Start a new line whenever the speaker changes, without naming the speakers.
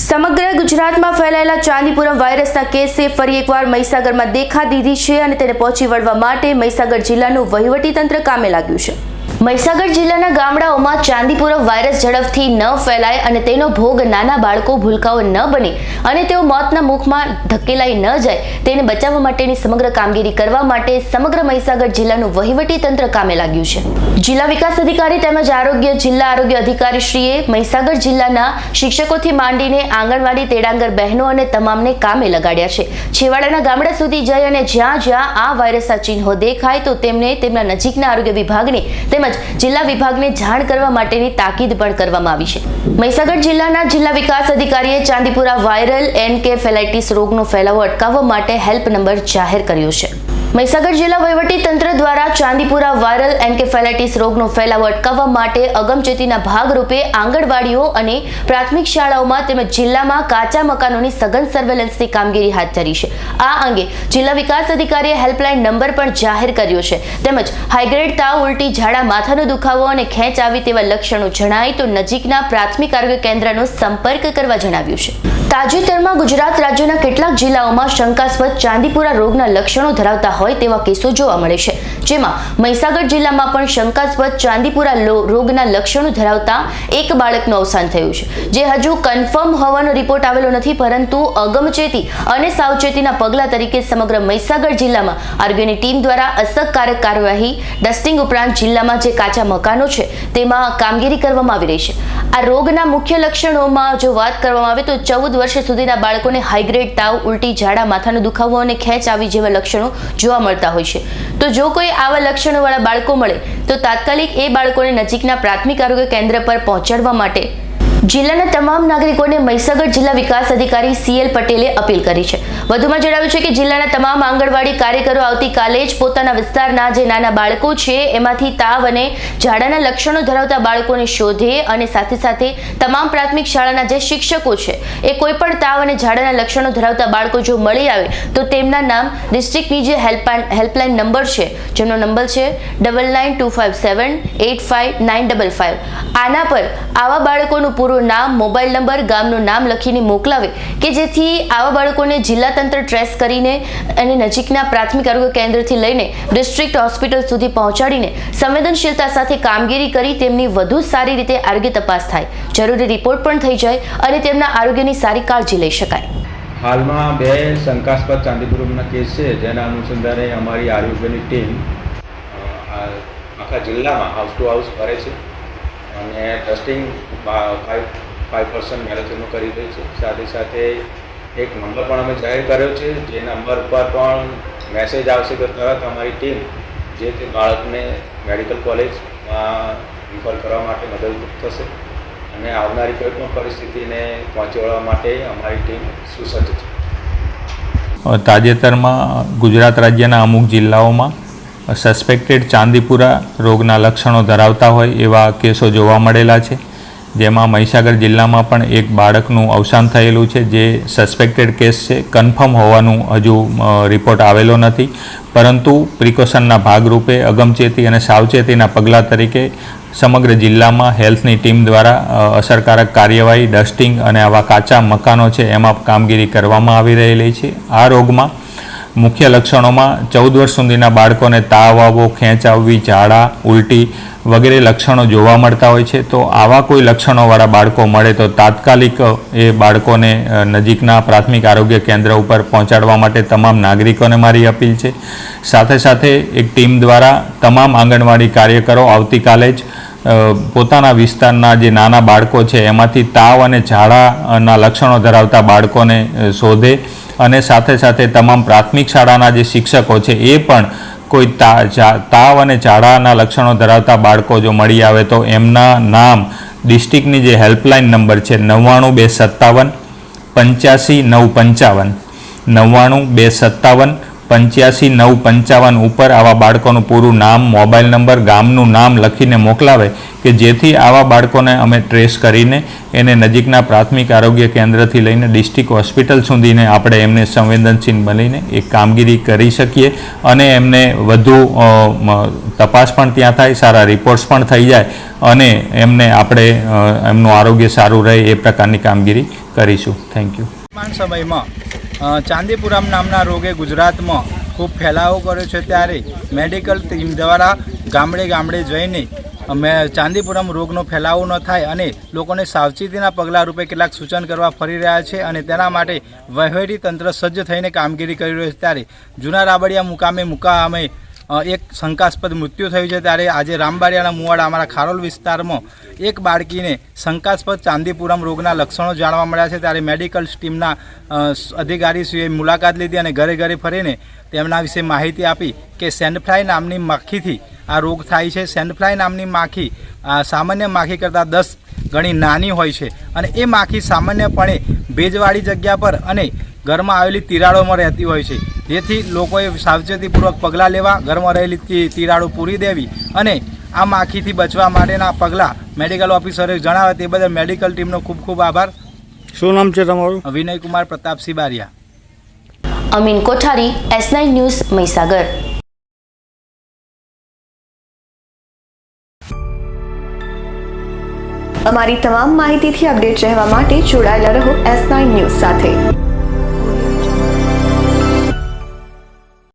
સમગ્ર ગુજરાતમાં ફેલાયેલા ચાંદીપુરમ વાયરસના કેસે ફરી એકવાર મહીસાગરમાં દેખા દીધી છે અને તેને પહોંચી વળવા માટે મહીસાગર જિલ્લાનું વહીવટીતંત્ર કામે લાગ્યું છે. મહીસાગર જિલ્લાના ગામડાઓમાં ચાંદીપુરા વાયરસ ઝડપથી ન ફેલાય અને તેનો ભોગ નાના બાળકો ભૂલકાઓ ન બને અને તેઓ મોતના મુખમાં ધકેલાઈ ન જાય, તેને બચાવવા માટેની સમગ્ર કામગીરી કરવા માટે સમગ્ર મહીસાગર જિલ્લાનું વહીવટી તંત્ર કામે લાગ્યું છે. જિલ્લા વિકાસ અધિકારી તેમજ આરોગ્ય જિલ્લા આરોગ્ય અધિકારીશ્રીએ મહીસાગર જિલ્લાના શિક્ષકોથી માંડીને આંગણવાડી તેડાંગર બહેનો અને તમામને કામે લગાડ્યા છે. છેવાડાના ગામડા સુધી જઈ અને જ્યાં જ્યાં આ વાયરસના ચિહ્નો દેખાય તો તેમને તેમના નજીકના આરોગ્ય વિભાગને તેમજ જિલ્લા વિભાગને જાણ કરવા માટેની તાકીદ પણ કરવામાં આવી છે. મહીસાગર જિલ્લાના જિલ્લા વિકાસ અધિકારીએ ચાંદીપુરા વાયરલ એન્કેફેલાઇટિસ રોગનો ફેલાવો અટકાવવા માટે હેલ્પ નંબર જાહેર કર્યો છે. મહીસાગર જિલ્લા વહીવટી તંત્ર દ્વારા ચાંદીપુરા વાયરલ એન્કેફેલાઇટિસ રોગનો ફેલાવો અટકાવવા માટે અગમચેતીના ભાગરૂપે આંગણવાડીઓ અને પ્રાથમિક શાળાઓમાં તેમજ જિલ્લામાં કાચા મકાનોની સઘન સર્વેલન્સની કામગીરી હાથ ધરી છે. આ અંગે જિલ્લા વિકાસ અધિકારીએ હેલ્પલાઇન નંબર પણ જાહેર કર્યો છે. તેમજ હાઈગ્રેડ તાવ ઉલટી ઝાડા માથાનો દુખાવો અને ખેંચ આવી તેવા લક્ષણો જણાય તો નજીકના પ્રાથમિક આરોગ્ય કેન્દ્રનો સંપર્ક કરવા જણાવ્યું છે. તાજેતરમાં ગુજરાત રાજ્યના કેટલાક જિલ્લાઓમાં શંકાસ્પદ ચાંદીપુરા રોગના લક્ષણો ધરાવતા હોય તેવા કેસો જોવા મળે છે. જેમાં મહીસાગર જિલ્લામાં પણ શંકાસ્પદ ચાંદીપુરા રોગના લક્ષણો ધરાવતા એક બાળકનું અવસાન થયું છે. જે હજુ કન્ફર્મ હોવાનો રિપોર્ટ આવેલો નથી, પરંતુ અગમચેતી અને સાવચેતીના પગલા તરીકે સમગ્ર મહીસાગર જિલ્લામાં આરોગ્યની ટીમ દ્વારા અસરકારક કાર્યવાહી ડસ્ટિંગ ઉપરાંત જિલ્લામાં જે કાચા મકાનો છે, તેમાં કામગીરી કરવામાં આવી રહી છે. આ રોગના મુખ્ય લક્ષણોમાં જો વાત કરવામાં આવે તો ચૌદ વર્ષ સુધીના બાળકોને હાઈગ્રેડ તાવ, ઉલટી ઝાડા, માથાનો દુખાવો અને ખેંચ આવી જેવા લક્ષણો જોવા મળતા હોય છે. તો જો કોઈ આવા લક્ષણોવાળા બાળકો મળે, તો તાત્કાલિક એ બાળકોને નજીકના પ્રાથમિક આરોગ્ય કેન્દ્ર પર પહોંચાડવા માટે જિલ્લાના તમામ નાગરિકોને મહીસાગર જિલ્લા વિકાસ અધિકારી સીએલ પટેલે અપીલ કરી છે. વધુમાં જણાવ્યું છે કે જિલ્લાના તમામ આંગણવાડી કાર્યકરો આવતીકાલે જ પોતાના વિસ્તારના જે નાના બાળકો છે, એમાંથી તાવ અને ઝાડાના લક્ષણો ધરાવતા બાળકોને શોધે અને સાથે સાથે તમામ પ્રાથમિક શાળાના જે શિક્ષકો છે, એ કોઈ પણ તાવ અને ઝાડાના લક્ષણો ધરાવતા બાળકો જો મળી આવે, તો તેમના નામ ડિસ્ટ્રિક્ટની જે હેલ્પલાઇન હેલ્પલાઇન નંબર છે જેમનો નંબર છે double nine two five seven eight five nine double five. આના પર આવા બાળકોનું પૂરું નામ, મોબાઈલ નંબર, ગામનું નામ લખીને મોકલાવે કે જેથી આવા બાળકોને જિલ્લા તંત્ર ટ્રેસ કરીને અને નજીકના પ્રાથમિક આરોગ્ય કેન્દ્રથી લઈને ડિસ્ટ્રિક્ટ હોસ્પિટલ સુધી પહોંચાડીને સંવેદનશીલતા સાથે કામગીરી કરી તેમની વધુ સારી રીતે આરોગ્ય તપાસ થાય. જરૂરી રિપોર્ટ પણ થઈ જાય અને તેમના આરોગ્યની સારી કાળજી લઈ શકાય.
હાલમાં બે શંકાસ્પદ ચાંદીપુરમના કેસ છે, જેના અનુસંધાને અમારી આરોગ્યની ટીમ આખા જિલ્લામાં હાઉસ ટુ હાઉસ ફરે છે. અને ડસ્ટિંગ ફાઇવ ફાઇવ પર્સન્ટ મેરેથોનનું કરી રહી છે. સાથે સાથે એક નંબર પણ અમે જાહેર કર્યો છે. જે નંબર પર પણ મેસેજ આવશે તો તરત અમારી ટીમ જે તે બાળકને મેડિકલ કોલેજમાં રિફર કરવા માટે મદદરૂપ થશે અને આવનારી કોઈ પણ પરિસ્થિતિને પહોંચી વળવા માટે અમારી ટીમ સુસજ્જ છે.
તાજેતરમાં ગુજરાત રાજ્યના અમુક જિલ્લાઓમાં સસ્પેક્ટેડ ચાંદીપુરા રોગના લક્ષણો ધરાવતા હોય એવા કેસો જોવા મળેલા છે. જેમાં મહીસાગર જિલ્લામાં પણ એક બાળકનું અવસાન થયેલું છે, જે સસ્પેક્ટેડ કેસ છે. કન્ફર્મ હોવાનું હજુ રિપોર્ટ આવેલો નથી. પરંતુ પ્રિકોશનના ભાગરૂપે, અગમચેતી અને સાવચેતીના પગલાં તરીકે સમગ્ર જિલ્લામાં હેલ્થની ટીમ દ્વારા અસરકારક કાર્યવાહી, ડસ્ટિંગ અને આવા કાચા મકાનો છે, એમાં કામગીરી કરવામાં આવી રહેલી છે. આ રોગમાં મુખ્ય લક્ષણોમાં ચૌદ વર્ષ સુધીના બાળકોને તાવ આવવો ખેંચ આવવી ઝાડા, ઉલટી વગેરે લક્ષણો જોવા મળતા હોય છે. તો આવા કોઈ લક્ષણોવાળા બાળકો મળે તો તાત્કાલિક એ બાળકોને નજીકના પ્રાથમિક આરોગ્ય કેન્દ્ર ઉપર પહોંચાડવા માટે તમામ નાગરિકોને મારી અપીલ છે. સાથે સાથે એક ટીમ દ્વારા તમામ આંગણવાડી કાર્યકરો આવતીકાલે જ પોતાના વિસ્તારના જે નાના બાળકો છે, એમાંથી તાવ અને ઝાડાના લક્ષણો ધરાવતા બાળકોને શોધે અને સાથે સાથે તમામ પ્રાથમિક શાળાના જે શિક્ષકો છે, એ પણ કોઈ તાવ અને ઝાડાના લક્ષણો ધરાવતા બાળકો જો મળી આવે તો એમના નામ ડિસ્ટ્રિક્ટની જે હેલ્પલાઇન નંબર છે, નવ્વાણું બે સત્તાવન પંચ્યાસી નવ પંચાવન. નવ્વાણું બે સત્તાવન પંચ્યાસી, નવ, પંચાવન ઉપર આવા બાળકોનું પૂરું નામ, મોબાઈલ નંબર, ગામનું નામ લખીને મોકલાવે કે જેથી આવા બાળકોને અમે ટ્રેસ કરીને એને નજીકના પ્રાથમિક આરોગ્ય કેન્દ્રથી લઈને ડિસ્ટ્રિક્ટ હોસ્પિટલ સુધીને આપણે એમને સંવેદનશીલ બનીને એ કામગીરી કરી શકીએ અને એમને વધુ તપાસ પણ ત્યાં થાય, સારા રિપોર્ટ્સ પણ થઈ જાય અને એમને આપણે એમનું આરોગ્ય સારું રહે એ પ્રકારની કામગીરી કરીશું. થેન્ક યુ
સમયમાં ચાંદીપુરમ નામના રોગે ગુજરાતમાં ખૂબ ફેલાવો કર્યો છે ત્યારે મેડિકલ ટીમ દ્વારા ગામડે ગામડે જઈને અમે ચાંદીપુરમ રોગનો ફેલાવો ન થાય અને લોકોને સાવચેતીના પગલાં રૂપે કેટલાક સૂચન કરવા ફરી રહ્યા છે અને તેના માટે વહીવટી તંત્ર સજ્જ થઈને કામગીરી કરી રહ્યું છે. ત્યારે જૂના રાબડિયા મુકામે મુકામે અ, એક શંકાસ્પદ મૃત્યુ થયું છે ત્યારે આજે રામબારિયાના મુવાડા અમારા ખારોલ વિસ્તારમાં એક બાળકીને શંકાસ્પદ ચાંદીપુરમ રોગના લક્ષણો જાણવા મળ્યા છે. ત્યારે મેડિકલ ટીમના અધિકારીશ્રીએ મુલાકાત લીધી અને ઘરે ઘરે ફરીને તેમના વિશે માહિતી આપી કે સેન્ડફ્લાય નામની માખીથી આ રોગ થાય છે. સેન્ડફ્લાય નામની માખી સામાન્ય માખી કરતાં દસ ગણી નાની હોય છે અને એ માખી સામાન્યપણે ભેજવાળી જગ્યા પર અને ઘરમાં આવેલી તિરાડોમાં રહેતી હોય છે. જેથી લોકોએ સાવચેતીપૂર્વક પગલાં લેવા ઘરમાં રહેલી તિરાડો પૂરી દેવી અને આ માખીથી બચવા માટેના પગલાં મેડિકલ ઓફિસરે જણાવ્યા તે બદલ મેડિકલ ટીમનો ખૂબ ખૂબ આભાર.
શું નામ છે તમારું?
Vinaykumar Pratapsinh Baria.
Amin Kothari S nine news Mahisagar.
અમારી તમામ માહિતીથી અપડેટ રહેવા માટે જોડાયેલા રહો એસ નાઇન ન્યૂઝ સાથે.